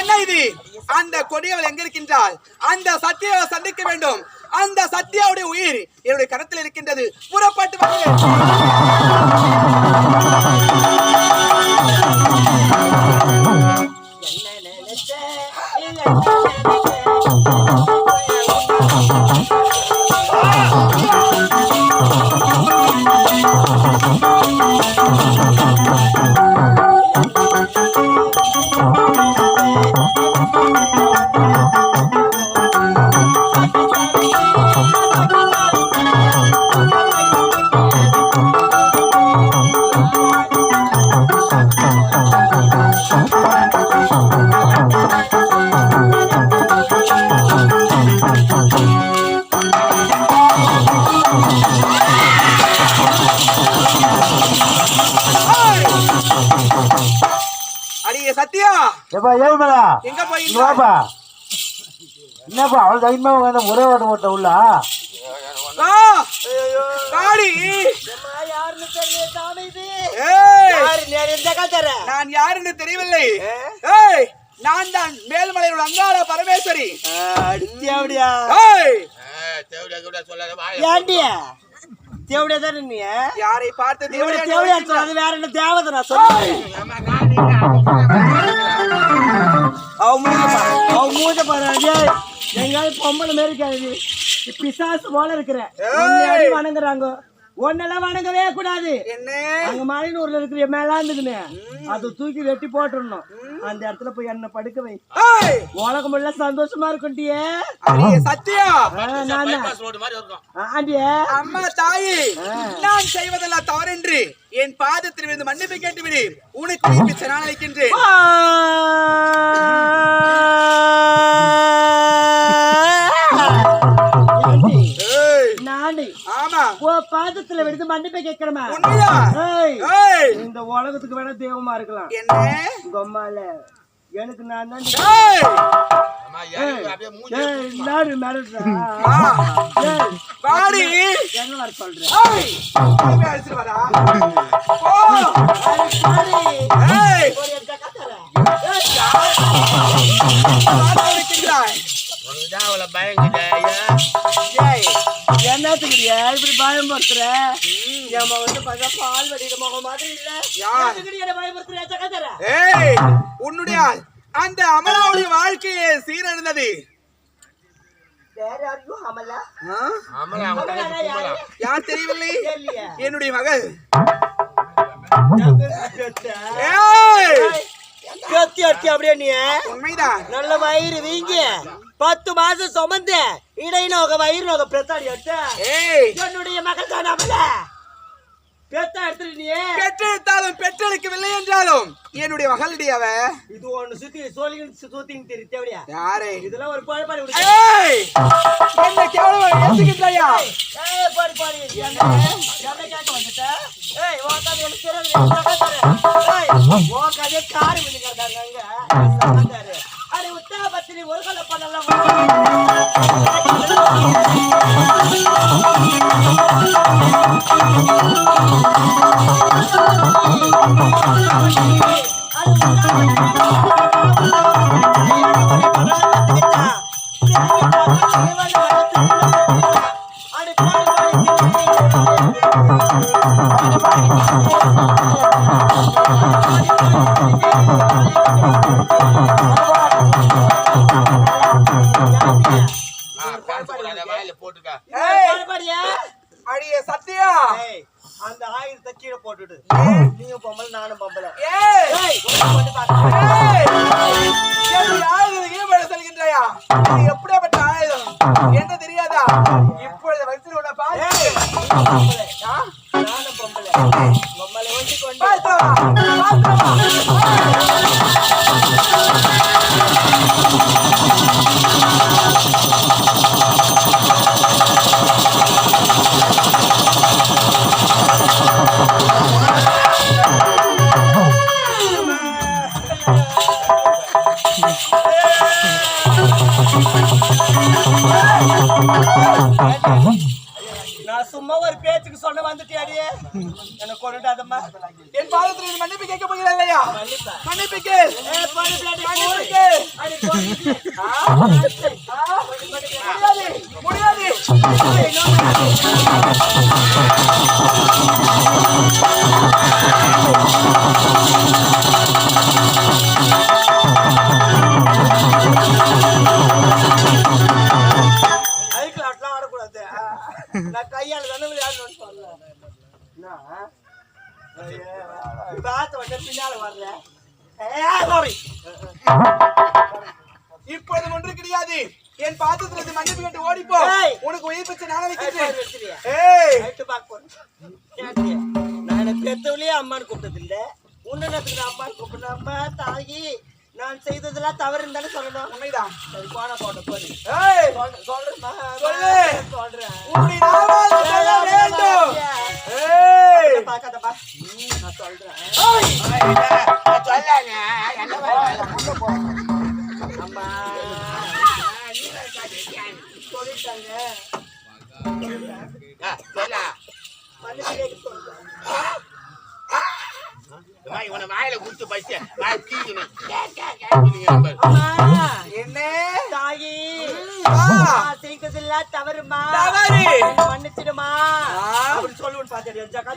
என்ன இது? அந்த கொடியவள் எங்க இருக்கின்றாள்? அந்த சத்தியாவை சந்திக்க வேண்டும். அந்த சத்தியாவுடைய உயிர் என்னுடைய கரத்தில் இருக்கின்றது. புறப்பட்டு வாப்பா என்னப்பா? அவ்வளவு தைரியமா உட்காந்து ஒரே ஓட்ட ஓட்ட உள்ள? நான் யாருன்னு தெரியவில்லை. ஏய் நான் தான் மேல்மலையோட அங்காள பரமேஸ்வரி. ஏண்டிய தேவடியா தானே நீ? யாரை பார்த்து தேவடியா தேவடியா சொல்லாது வேற என்ன தேவதை நான் சொல்லுவேன் அவ மூஞ்ச பாரு. அவ மூஞ்ச பாரு அடியே எங்காவது பொம்பளை மாரி இருக்காது. பிசாசு போல இருக்கிற. உன்னை வணங்குறாங்க. உன்னெல்லாம் வணங்கவே கூடாது. என்ன? அங்க மலையனூர்ல இருக்கிற மேலாந்துக்குன்னு. அதை தூக்கி வெட்டி போட்டுடணும் அந்த இடத்துல போய் என்ன படுக்க வை. உலகம் எல்லாம் சந்தோஷமா இருக்குண்டியே அடியே சத்யா! ஆண்டிய. அம்மா தாயி நான் செய்வதெல்லாம் தவறென்று என் பாதத்தில் விழுந்து மன்னிப்பு கேட்டு விடு உனக்கு பிச்சை ஆமா. ஓ பாதத்துல விடுத்து மன்னிப்பை கேட்கிறமா இந்த உலகத்துக்கு வேணா தெய்வமா இருக்கலாம். என்ன? எனக்கு நான் தான் ஏய், வாடி. எங்க வர சொல்றேன் ஏய். என்னத்துக்குடியா இப்படி பயன்படுத்துற என் மகன் வந்து பார்த்தா பால் வடிகிற மகன் மாதிரி இல்ல. என்னை பயன்படுத்துற சகதர? ஏய் உன்னுடைய அந்த அமலாவுடைய வாழ்க்கையை சீரழிந்தது. வேற யாரையும் அமலா? ஆ? அமலா யாரு? யார் தெரியவில்லை? என்னுடைய மகள். ஏய் கத்தி அட்டி அப்படியே நீ. உண்மைதான் நல்ல வயிறு வீங்கி. பத்து மாசம் சுமந்து இடை நோக வயிறு நோக பெத்தாடி எடுத்த என்னுடைய மகள் தான் பெத்தா எடுத்துட்டு நீ பெற்றெடுத்தாலும் பெற்றெடுக்கவில்லை என்றாலும் என்னுடைய மகளுடைய அவ இது ஒண்ணு சுத்தி சோழிகள் சுத்தின்னு தெரியும் தேவையா யாரு? இதெல்லாம் ஒரு பாடு பாடு என்ன கேவலமா ஏத்துக்கிட்டாயா ஏய் பாடு பாடு. என்ன என்ன கேட்க வந்துட்ட? ஏய் உன் கதை எனக்கு தெரியாது. ஏய் கதையை காரு அங்க. அடி உத்தா பத்தினி ஒரு கொலை பண்ணலாம் அடியே போட்டுட்டு என்ன கொண்டுட்டாதம்மா என் பாதத்தில் நீ மன்னிப்பு கேட்க போகிறாய்? இல்லையா மன்னிப்பா. மன்னிப்பு கேள்? முடியாது. முடியாது. நான் பெத்தவளையே அம்மான்னு கூப்பிட்டது இல்ல உன்ன நேரத்துக்கு நான் அம்மான்னு கூப்பிடுறேன் அம்மா தாயி நான் செய்ததெல்லாம் தவறுன்னு தானே சொல்லணும். உண்மைதான் சரி போன போட்ட ஏய்! சொல்றேன். சொல்றேன் பார்க்காதப்பா நான் சொல்றேன். அம்மா சொல்லிட்டாங்க. இவனை வாயில குத்து பசி வாய் என்ன? தாயி. செய்ததெல்லாம் தவறுமா? தவறு. மன்னிச்சிடுமா. அப்படி சொல்லுவேன்னு பாத்தியா ஜக்கா.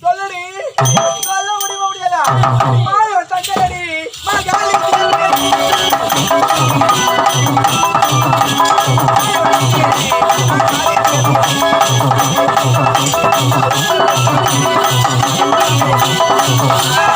சொல்லடி. சொல்ல முடியுமா முடியாதா? என்ன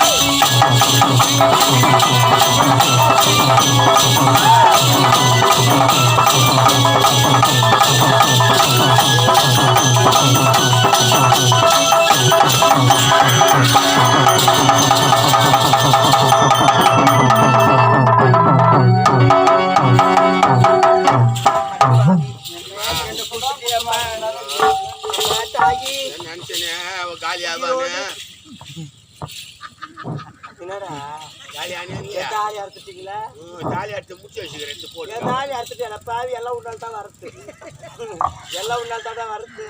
தாலி எடுத்து முச்சு வச்சுக்கிறேன் போட்டு தாலி அறுத்துட்டு பாவி எல்லாம் உன்னால தான் வரது. எல்லாம் உன்னால தான் வரது.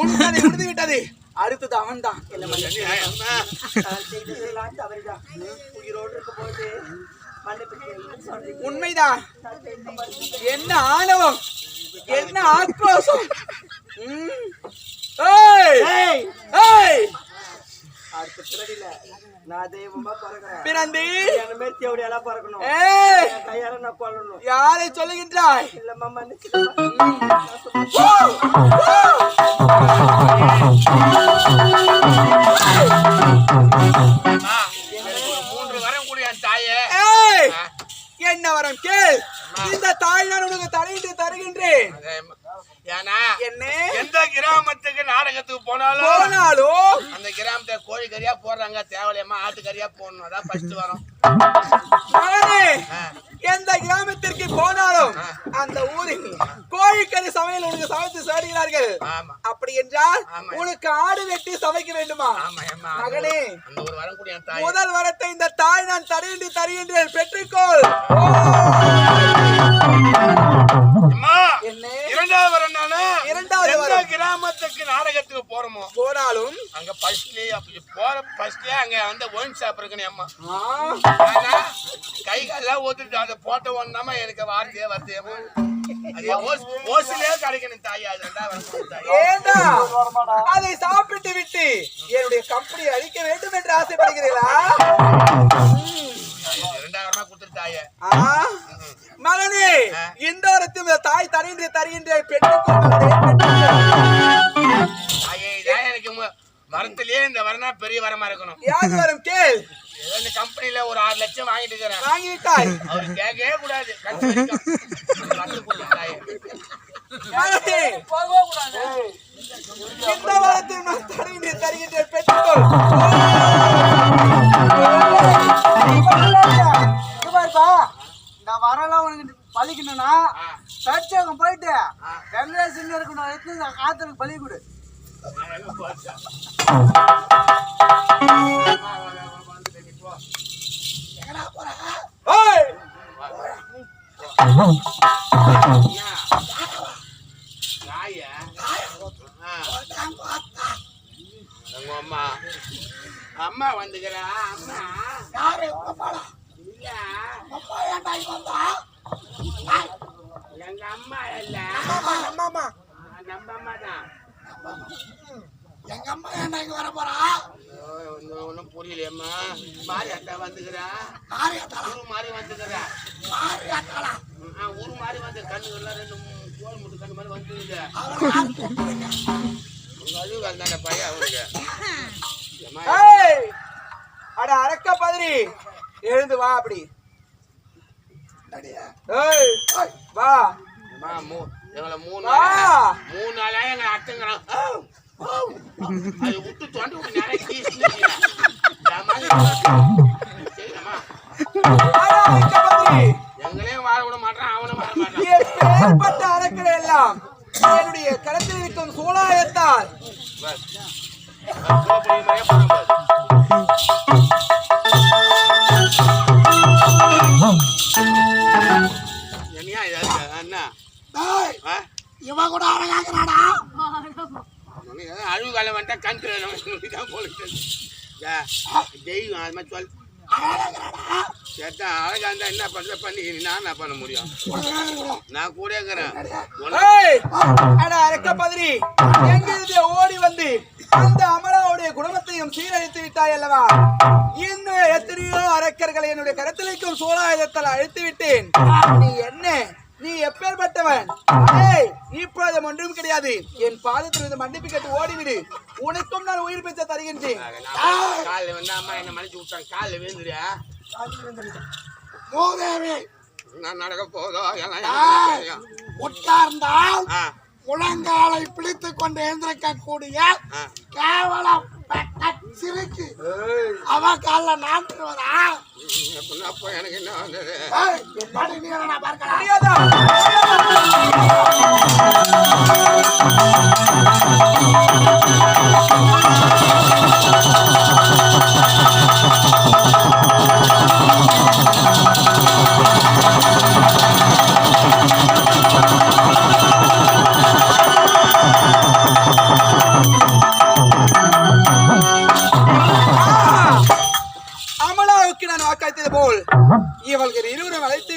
உன்னை விடுத்து விட்டது அடுத்தது செய்ததெல்லாம் தவறுதான் உயிரோடு கேளுன்னு சொல்றீங்க. உண்மைதான். என்ன ஆணவம்? என்ன ஆக்ரோஷம்? ஏய். ஏய். அடுத்த பிறவில நான் தெய்வமா பிறக்கிறேன். பிறந்து என்ன மாரி தேவடி எல்லாம் பிறக்கணும். ஏய்! என் கையால நான் கொல்லணும். யாரை சொல்லுகின்றாய்? இல்லம்மா மன்னிச்சிடுமா அம்மா, நாடகத்துக்கு போனாலும் போனாலும் அந்த கிராமத்தை கோழி கறியா போடுறாங்க தேவலையம்மா ஆட்டுக்கறியா போடணும். அதான் ஃபர்ஸ்ட் வரும். எந்த கிராமத்திற்கு போனாலும் அந்த ஊரில் கோழிக்கறி சமையல் உனக்கு சமைத்து சாடுகிறார்கள் அப்படி என்றால். உனக்கு ஆடு வெட்டி சமைக்க வேண்டுமா? மகனே முதல் வரத்தை இந்த தாய் நான் தடையின்றி தருகின்றேன். பெற்றுக்கொள். என்ன? இரண்டாவது எந்த. கிராமத்துக்கு நாடகத்துக்கு போறோமோ போனாலும் அங்க ஃபர்ஸ்ட்லயே அப்படி போற ஃபர்ஸ்ட்லயே அங்க வந்து ஒயின் ஷாப் இருக்குன்னு அம்மா. கை காலெல்லாம் ஊத்துட்டு அதை போட்ட ஒண்ணாம எனக்கு வார்த்தையே வருது அம்மா. அது ஓஸ்- ஓசிலே கிடைக்கணும் தாய் அது ரெண்டாவது வரம் தாய். ஏண்டா? அதை சாப்பிட்டு விட்டு என்னுடைய கம்பெனி அழிக்க வேண்டும் என்று ஆசைப்படுகிறீர்களா? நான் வரலாம் உனக்கு பலிக்கணும்னா ஆ, சர்ச்சகம் போயிட்டு வெங்கடேசன் இருக்கணும். எடுத்து காத்தனுக்கு பலி கொடு. அம்மா. வந்துக்கிறா. அம்மா. யாரு? எங்க அம்மா இல்ல அம்மா, நம்ம அம்மா. ஆ, நம்ம அம்மா தான். எங்க அம்மா ஏன்டா இங்க வர போறா? ஒன்றும் புரியலையம்மா. மாறி அட்டா வந்துக்கிறா. யாரு ஏத்தாளா? ஊரு மாறி வந்துக்கிறா. ஏத்தாளா? ஆ, ஊரு மாறி வந்து கண்ணுகள்லாம் ரெண்டு கோல் முட்டு கண்ணு மாதிரி கூப்பிடுறீங்க? உங்க பையன் அவனுக்கு. ஏய்! அட அரக்க பதறி. எழுந்து வா அப்படி. ஏய் வா. எங்களை மூணு மூணு நாளா எங்களை அட்டுங்கிறான் அது விட்டு தொண்டு நிறைய கேட்டா அழகா இருந்தா என்ன பண்ற? பண்ணி நான் என்ன பண்ண முடியும்? நான் கூட இருக்கிறேன். உனக்கு ஏய்! அரக்க பதறி. எங்கிருந்து ஓடி வந்து அந்த அமலாவுடைய குடும்பத்தையும் சீரழித்து விட்டாய் அல்லவா? இன்னும் எத்தனையோ அரக்கர்களை என்னுடைய கரத்தில் இருக்கும் சூலாயுதத்தால் அழித்து விட்டேன். நீ என்ன? நீ எப்பேற்பட்டவன்? ஏய் இப்பொழுது ஒன்றும் கிடையாது. என் பாதத்திலிருந்து மன்னிப்பு கேட்டு ஓடிவிடு. உனக்கும் நான் உயிர் பிச்சை தருகின்றேன். காலில் வந்து அம்மா என்ன மன்னிச்சு விட்டாங்க. காலில் விழுந்துறியா மூதேவி! நான் நடக்க போதோ எல்லாம். உட்கார்ந்தால் முழங்காலை பிடித்துக் கொண்டு எழுந்திருக்கக்கூடிய ஆ. கேவலம் சிறுக்கு அவ கால நாட்டுவதா அப்படின்னா அப்போ எனக்கு என்ன வந்தது? ஏய், என்னடி நீ என்ன பார்க்கலாம் முடியாதா இவள்கள் இருவரும் அழைத்து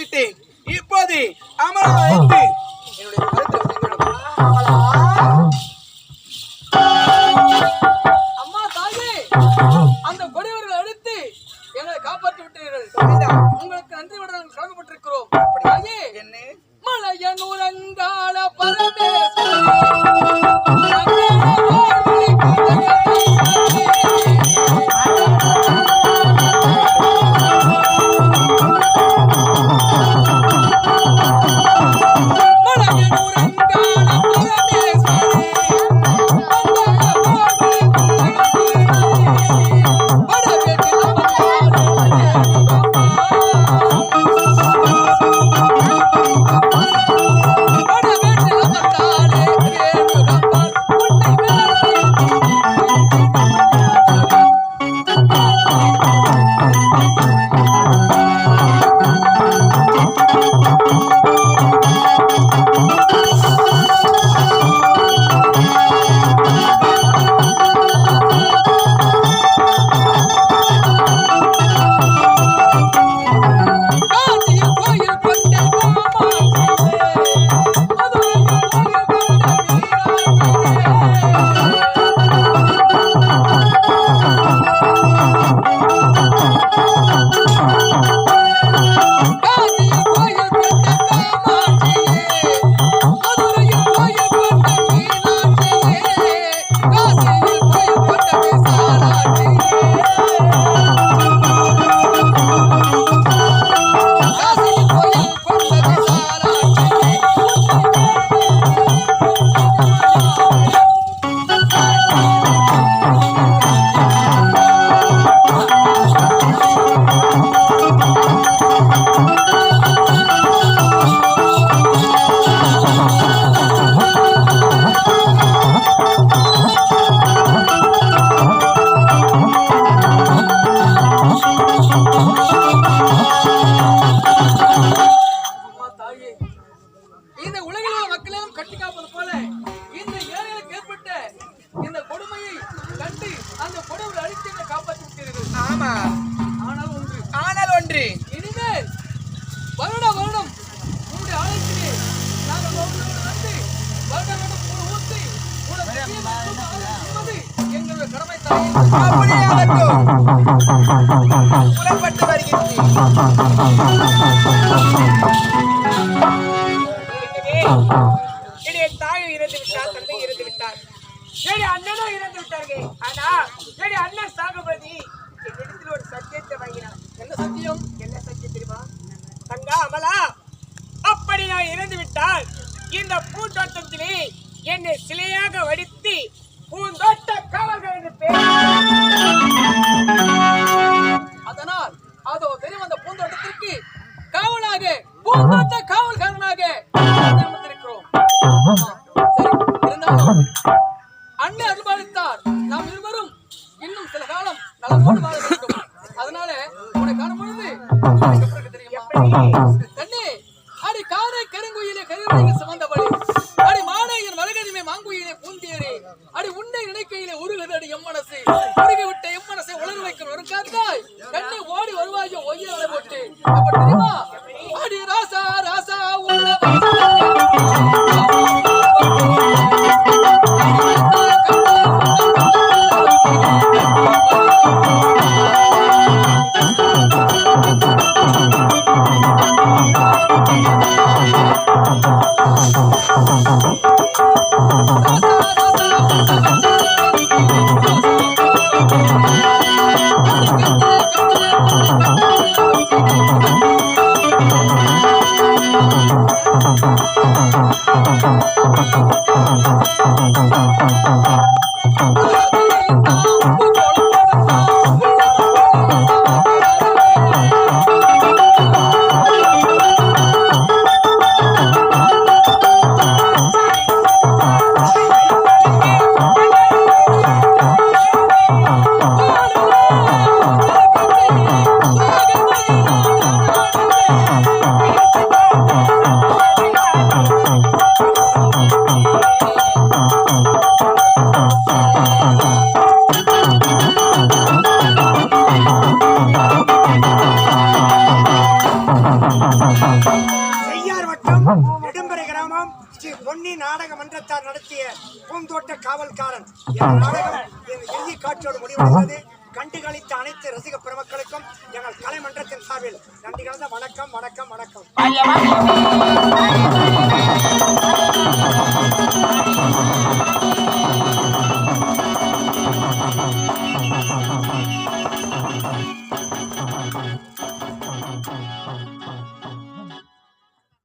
பூர்வாத்த காவல்காரனாக நியமித்திருக்கிறோம் அன்னை அனுமதித்தார் நாம் இருவரும் இன்னும் சில காலம் நலமோடு வாழ அதனால உனக்கு காணும் பொழுது தெரியும்? பொன்னி நாடக மன்றத்தார் நடத்திய பூந்தோட்ட காவல்காரன். என் நாடகம் என் இறுதி காட்சியோடு முடிவடைந்தது. கண்டுகளித்த அனைத்து ரசிக பெருமக்களுக்கும் எங்கள் கலைமன்றத்தின் சார்பில் நன்றி கலந்த வணக்கம் வணக்கம் வணக்கம்.